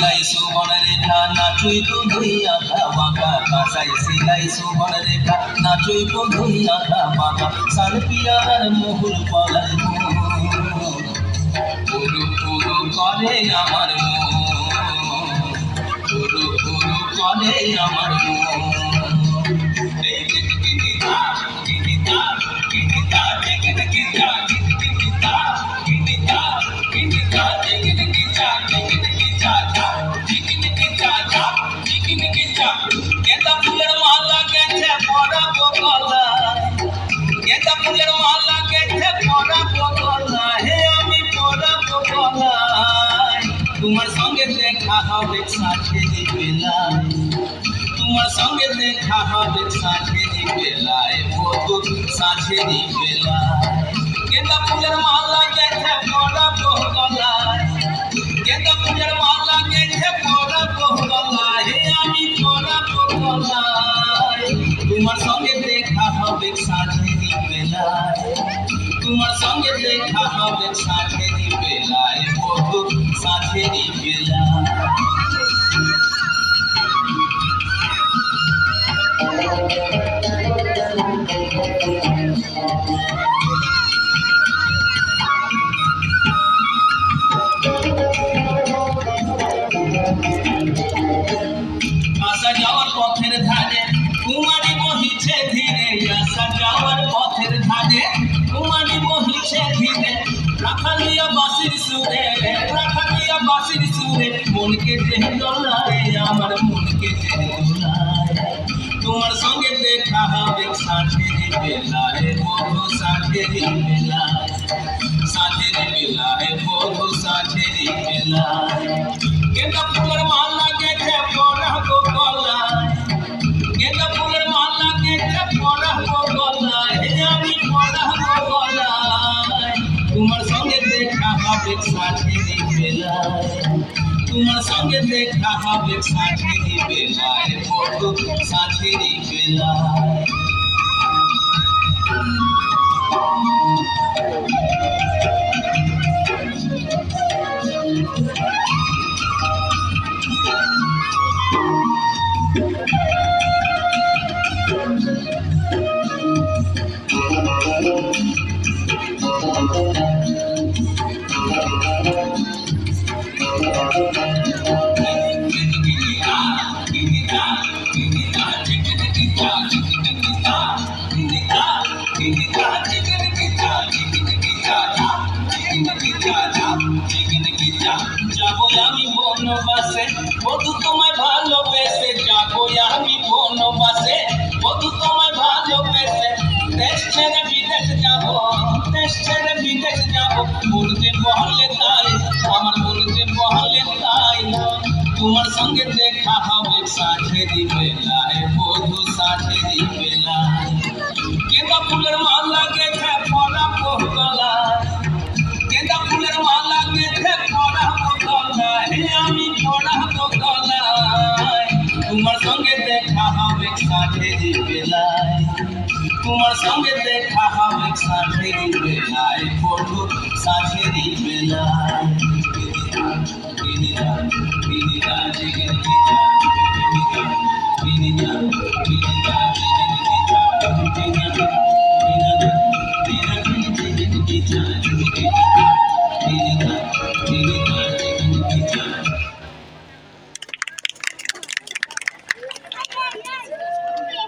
সিলাইছো মন রেখা নাচইব ধুইয়া বাঁকা কাঁচাই সিলাইছো মন রেখা নাচইব ধুইয়া বাঁকা সালপিয়ার মোহুল পলাই আমার মন। ফুলের মালা গেছে পরা গলা হে আমি পরা গলায় তোমার সঙ্গে দেখা হবে সাথে বেলায় তোমার সঙ্গে দেখা হবে সাঁঝেরি বেলায় বধু সাঁঝেরি বেলায় গেঁদা ফুলের মালা গেছে পরা গলায় গেঁদা ফুলের মালা গেছে পরা গলায় আমি পরা গলায় তোমার সঙ্গে দেখা হবে সাথে বেলায় তোমার সঙ্গে দেখা হবে সাথে বেলায় বধু সাঁঝেরি বেলায় আসা কুমারী বহিছে ধীরে রাখালিয়া বাসির সুরে, রাখালিয়া বাসির সুরে, মনকে যে দোলায়, আমার মনকে যে দোলায়। তোমার সঙ্গে দেখা হবে সাথের বেলায় বধু সাথের বেলায়। সাথী বেলায় তোমার সঙ্গে দেখা হবে সাথী বেলায় ফটো সাথী বেলায় বধু বধু তোমার সঙ্গে দেখা হবে বধু সাথেরি বেলায় ফুলের মালা